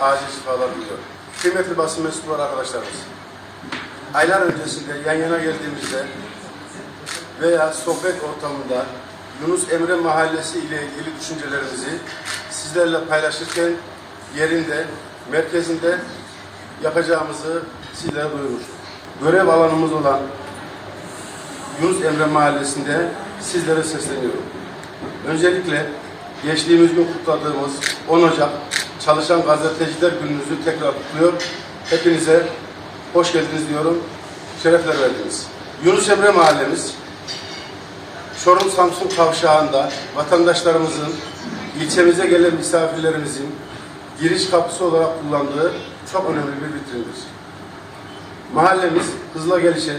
acil şifalar diliyor. Kıymetli basın mensupları arkadaşlarımız, aylar öncesinde yan yana geldiğimizde veya sohbet ortamında Yunus Emre Mahallesi ile ilgili düşüncelerimizi sizlerle paylaşırken yerinde, merkezinde yapacağımızı sizlere duyurmuştuk. Görev alanımız olan Yunus Emre Mahallesi'nde sizlere sesleniyorum. Öncelikle geçtiğimiz gün kutladığımız 10 Ocak Çalışan Gazeteciler Gününüzü tekrar kutluyor. Hepinize hoş geldiniz diyorum. Şerefler verdiniz. Yunus Emre Mahallemiz Çorum Samsun kavşağında vatandaşlarımızın ilçemize gelen misafirlerimizin giriş kapısı olarak kullandığı çok önemli bir vitrindir. Mahallemiz hızla gelişen,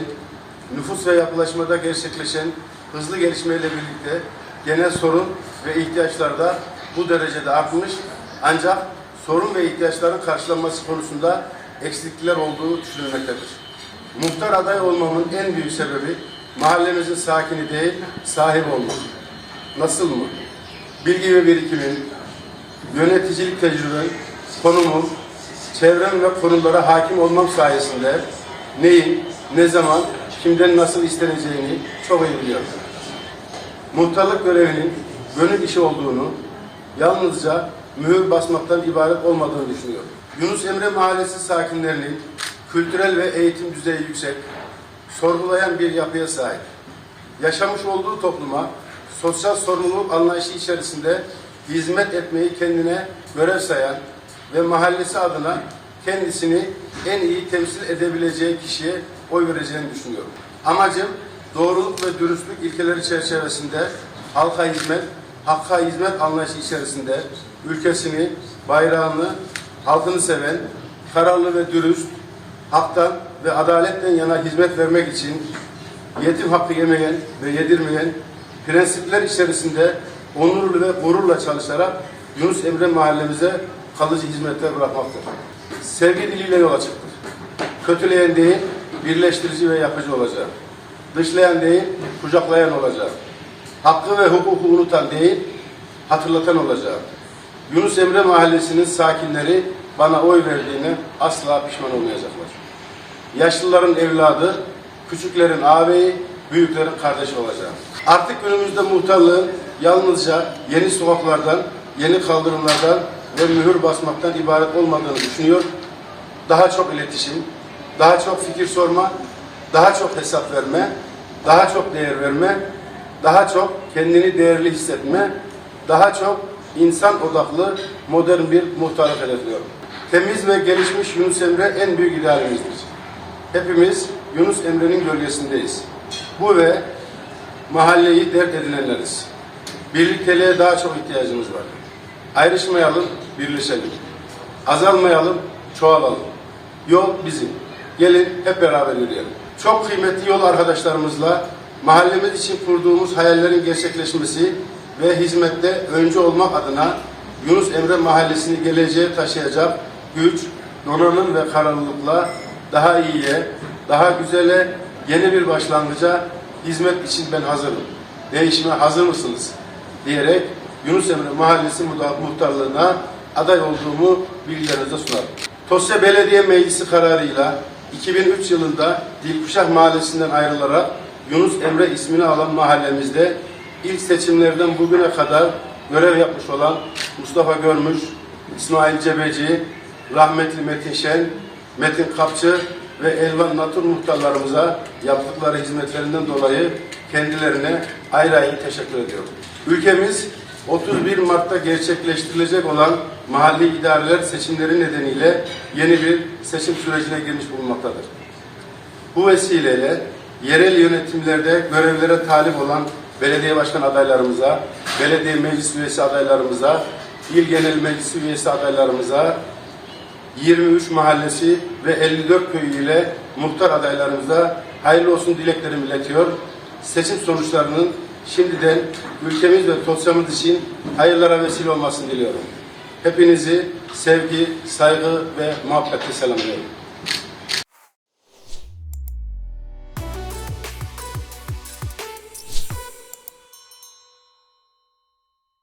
nüfus ve yapılaşmada gerçekleşen hızlı gelişmeyle birlikte genel sorun ve ihtiyaçlar da bu derecede artmış ancak sorun ve ihtiyaçların karşılanması konusunda eksiklikler olduğu düşünülmektedir. Muhtar aday olmamın en büyük sebebi mahallemizin sakini değil, sahibi olmak. Nasıl mı? Bilgi ve birikimin, yöneticilik tecrübem, konumum, çevrem ve konulara hakim olmam sayesinde neyin, ne zaman, kimden nasıl isteneceğini çok iyi biliyorum. Muhtarlık görevinin gönül işi olduğunu, yalnızca mühür basmaktan ibaret olmadığını düşünüyorum. Yunus Emre Mahallesi sakinlerinin kültürel ve eğitim düzeyi yüksek, sorgulayan bir yapıya sahip. Yaşamış olduğu topluma sosyal sorumluluk anlayışı içerisinde hizmet etmeyi kendine görev sayan ve mahallesi adına kendisini en iyi temsil edebileceği kişiye oy vereceğini düşünüyorum. Amacım doğruluk ve dürüstlük ilkeleri çerçevesinde halka hizmet, hakka hizmet anlayışı içerisinde ülkesini, bayrağını, halkını seven, kararlı ve dürüst, haktan ve adaletten yana hizmet vermek için yetim hakkı yemeyen ve yedirmeyen prensipler içerisinde onurlu ve gururla çalışarak Yunus Emre mahallemize kalıcı hizmetler bırakmaktır. Sevgi diliyle yola çıktı. Kötüleyen değil, birleştirici ve yapıcı olacak. Dışlayan değil, kucaklayan olacak. Hakkı ve hukuku unutan değil, hatırlatan olacak. Yunus Emre mahallesinin sakinleri bana oy verdiğine asla pişman olmayacaklar. Yaşlıların evladı, küçüklerin ağabeyi, büyüklerin kardeşi olacak. Artık günümüzde muhtarlığın yalnızca yeni sokaklardan, yeni kaldırımlardan ve mühür basmaktan ibaret olmadığını düşünüyor. Daha çok iletişim, daha çok fikir sorma, daha çok hesap verme, daha çok değer verme, daha çok kendini değerli hissetme, daha çok insan odaklı modern bir muhtarlık hedefliyorum. Temiz ve gelişmiş Yunus Emre en büyük idealimizdir. Hepimiz Yunus Emre'nin gölgesindeyiz. Bu ve mahalleyi dert edinenleriz. Birlikteliğe daha çok ihtiyacımız var. Ayrışmayalım, birleşelim. Azalmayalım, çoğalalım. Yol bizim. Gelin hep beraber yürüyelim. Çok kıymetli yol arkadaşlarımızla mahallemiz için kurduğumuz hayallerin gerçekleşmesi ve hizmette öncü olmak adına Yunus Emre Mahallesi'ni geleceğe taşıyacak güç, donanım ve kararlılıkla daha iyiye, daha güzele, yeni bir başlangıca hizmet için ben hazırım. Değişime hazır mısınız? diyerek Yunus Emre Mahallesi muhtarlığına aday olduğumu bilgilerinize sunarım. Tosya Belediye Meclisi kararıyla 2003 yılında Dilkuşah Mahallesi'nden ayrılarak Yunus Emre ismini alan mahallemizde ilk seçimlerden bugüne kadar görev yapmış olan Mustafa Görmüş, İsmail Cebeci, rahmetli Metin Şen, Metin Kapçı ve Elvan Natur muhtarlarımıza yaptıkları hizmetlerinden dolayı kendilerine ayrı ayrı teşekkür ediyorum. Ülkemiz 31 Mart'ta gerçekleştirilecek olan mahalli idareler seçimleri nedeniyle yeni bir seçim sürecine girmiş bulunmaktadır. Bu vesileyle yerel yönetimlerde görevlere talip olan belediye başkan adaylarımıza, belediye meclis üyesi adaylarımıza, il genel meclis üyesi adaylarımıza, 23 mahallesi ve 54 köyü ile muhtar adaylarımıza hayırlı olsun dileklerimi iletiyor. Seçim sonuçlarının şimdiden ülkemiz ve tosyamız için hayırlara vesile olmasını diliyorum. Hepinizi sevgi, saygı ve muhabbetle selamlıyorum.